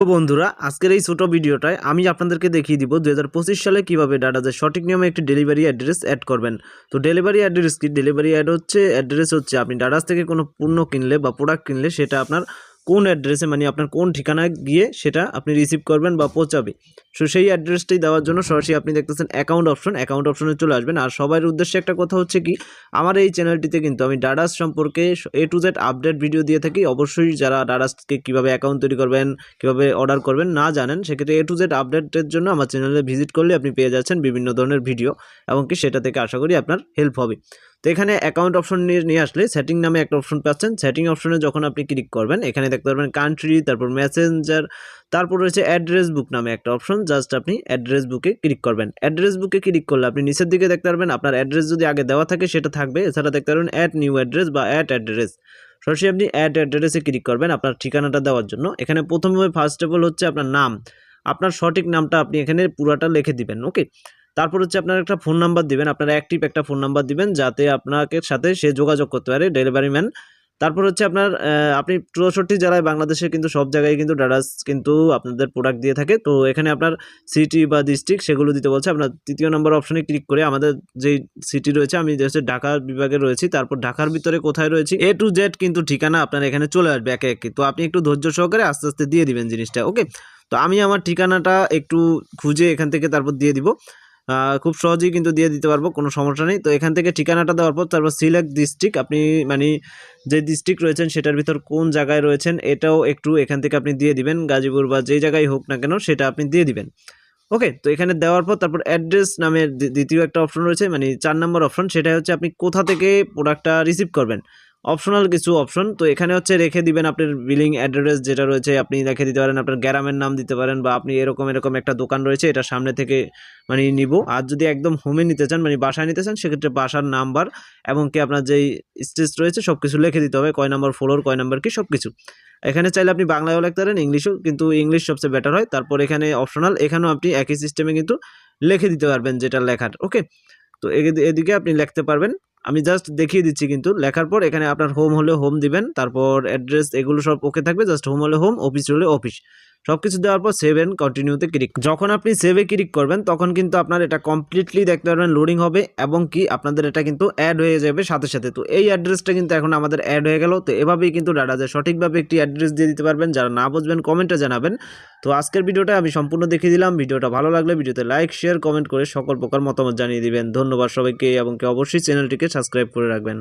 তো বন্ধুরা, আজকের এই ছোটো ভিডিওটায় আমি আপনাদেরকে দেখিয়ে দিব দুই হাজার পঁচিশ সালে কীভাবে ডাটাতে সঠিক নিয়মে একটি ডেলিভারি অ্যাড্রেস অ্যাড করবেন। তো ডেলিভারি অ্যাড্রেস কি? ডেলিভারি অ্যাড হচ্ছে, অ্যাড্রেস হচ্ছে আপনি ডাটাস থেকে কোনো পণ্য কিনলে বা প্রোডাক্ট কিনলে সেটা আপনার কোন অ্যাড্রেসে মানে আপনার কোন ঠিকানায় গিয়ে সেটা আপনি রিসিভ করবেন বা পৌঁছাবে। সো সেই অ্যাড্রেসটাই দেওয়ার জন্য সরাসরি আপনি দেখতেছেন অ্যাকাউন্ট অপশন অ্যাকাউন্ট অপশনে চলে আসবেন। আর সবার উদ্দেশ্যে একটা কথা হচ্ছে কি, আমার এই চ্যানেলটিতে কিন্তু আমি ডাডাস সম্পর্কে A to Z update video দিয়ে থাকি। অবশ্যই যারা ডাডাসকে কীভাবে অ্যাকাউন্ট তৈরি করবেন, কীভাবে অর্ডার করবেন না জানেন, সেক্ষেত্রে এ টু জেড আপডেটের জন্য আমার চ্যানেলে ভিজিট করলে আপনি পেয়ে যাচ্ছেন বিভিন্ন ধরনের ভিডিও এবং কি সেটা থেকে আশা করি আপনার হেল্প হবে। তো এখানে অ্যাকাউন্ট অপশন নিয়ে নিয়ে আসলে সেটিং নামে একটা অপশন পাচ্ছেন। সেটিং অপশনে যখন আপনি ক্লিক করবেন, এখানে দেখতে পারবেন কান্ট্রি তারপর মেসেঞ্জার তারপর রয়েছে অ্যাড্রেস বুক নামে একটা অপশন জাস্ট আপনি অ্যাড্রেস বুকে ক্লিক করবেন। অ্যাড্রেস বুকে ক্লিক করলে আপনি নিচের দিকে দেখতে পারবেন, আপনার অ্যাড্রেস যদি আগে দেওয়া থাকে সেটা থাকবে। এছাড়া দেখতে পারবেন অ্যাড নিউ অ্যাড্রেস বা অ্যাট অ্যাড্রেস সরাসরি আপনি অ্যাড অ্যাড্রেসে ক্লিক করবেন আপনার ঠিকানাটা দেওয়ার জন্য। এখানে প্রথমে ফার্স্ট অফ অল হচ্ছে আপনার নাম। আপনার সঠিক নামটা আপনি এখানে পুরাটা লিখে দিবেন ওকে তারপর হচ্ছে আপনার একটা ফোন নাম্বার দিবেন, আপনার অ্যাক্টিভ একটা ফোন নাম্বার দিবেন, যাতে আপনাকে সাথে সে যোগাযোগ করতে পারে ডেলিভারি ম্যান তারপর হচ্ছে আপনার আপনি চৌষট্টি জেলায় বাংলাদেশে কিন্তু সব জায়গায় কিন্তু ডাটাস কিন্তু আপনাদের প্রোডাক্ট দিয়ে থাকে। তো এখানে আপনার সিটি বা ডিস্ট্রিক্ট সেগুলো দিতে বলছে। আপনার তৃতীয় নম্বর অপশনে ক্লিক করে আমাদের যেই সিটি রয়েছে, আমি হচ্ছে ঢাকা বিভাগে রয়েছি, তারপর ঢাকার ভিতরে কোথায় রয়েছি এ টু জেড কিন্তু ঠিকানা আপনার এখানে চলে আসবে একে একে। তো আপনি একটু ধৈর্য সহকারে আস্তে আস্তে দিয়ে দিবেন জিনিসটা ওকে তো আমি আমার ঠিকানাটা একটু খুঁজে এখান থেকে তারপর দিয়ে দিব। খুব সহজেই কিন্তু দিয়ে দিতে পারব, কোনো সমস্যা নেই। তো এখান থেকে ঠিকানাটা দেওয়ার পর তারপর সিলেক্ট ডিস্ট্রিক্ট আপনি মানে যে ডিস্ট্রিক্ট রয়েছেন সেটার ভিতর কোন জায়গায় রয়েছেন এটাও একটু এখান থেকে আপনি দিয়ে দিবেন, গাজীপুর বা যেই জায়গায় হোক না কেন সেটা আপনি দিয়ে দিবেন। ওকে তো এখানে দেওয়ার পর তারপর অ্যাড্রেস নামের দ্বিতীয় একটা অপশন রয়েছে মানে চার নম্বর অপশন সেটা হচ্ছে আপনি কোথা থেকে প্রোডাক্টটা রিসিভ করবেন। অপশনাল কিছু অপশন তো এখানে হচ্ছে রেখে দিবেন আপনার বিলিং অ্যাড্রেস যেটা রয়েছে, আপনি রেখে দিতে পারেন, আপনার গ্রামের নাম দিতে পারেন বা আপনি এরকম এরকম একটা দোকান রয়েছে, এটা সামনে থেকে মানে নিব। আর যদি একদম হোমে নিতে চান মানে বাসায় নিতে চান, সেক্ষেত্রে বাসার নাম্বার এবং কি আপনার যেই স্টেজ রয়েছে সব কিছু লিখে দিতে হবে, কয় নাম্বার ফ্লোর কয় নাম্বার কি সব কিছু এখানে চাইলে আপনি বাংলায়ও লিখতে পারেন, ইংলিশও, কিন্তু ইংলিশ সবচেয়ে বেটার হয়। তারপর এখানে অপশনাল এখানেও আপনি একই সিস্টেমে কিন্তু লিখে দিতে পারবেন যেটা লেখার ওকে তো এদি- এদিকে আপনি লিখতে পারবেন। আমি জাস্ট দেখিয়ে দিচ্ছি কিন্তু। লেখার পর এখানে আপনার হোম হলে হোম দিবেন, তারপর অ্যাড্রেস এগুলো সব ওকে থাকবে জাস্ট হোম হলে হোম অফিস হলে অফিস সব কিছু দেওয়ার পর সেভ এন্ড কন্টিনিউতে ক্লিক যখন আপনি সেভে ক্লিক করবেন, তখন কিন্তু আপনার এটা কমপ্লিটলি দেখতে পারবেন লোডিং হবে এবং কি আপনাদের এটা কিন্তু অ্যাড হয়ে যাবে সাথে সাথে। তো এই অ্যাড্রেসটা কিন্তু এখন আমাদের অ্যাড হয়ে গেল। তো এভাবেই কিন্তু ডাটা যায় সঠিকভাবে একটি অ্যাড্রেস দিয়ে দিতে পারবেন, যারা না বুঝবেন কমেন্টে জানাবেন। তো আজকের ভিডিওটা আমি সম্পূর্ণ দেখিয়ে দিলাম। ভিডিওটা ভালো লাগলে ভিডিওতে লাইক শেয়ার কমেন্ট করে সকল প্রকার মতামত জানিয়ে দিবেন। ধন্যবাদ সবাইকে এবং কি অবশ্যই চ্যানেলটিকে সাবস্ক্রাইব করে রাখবেন।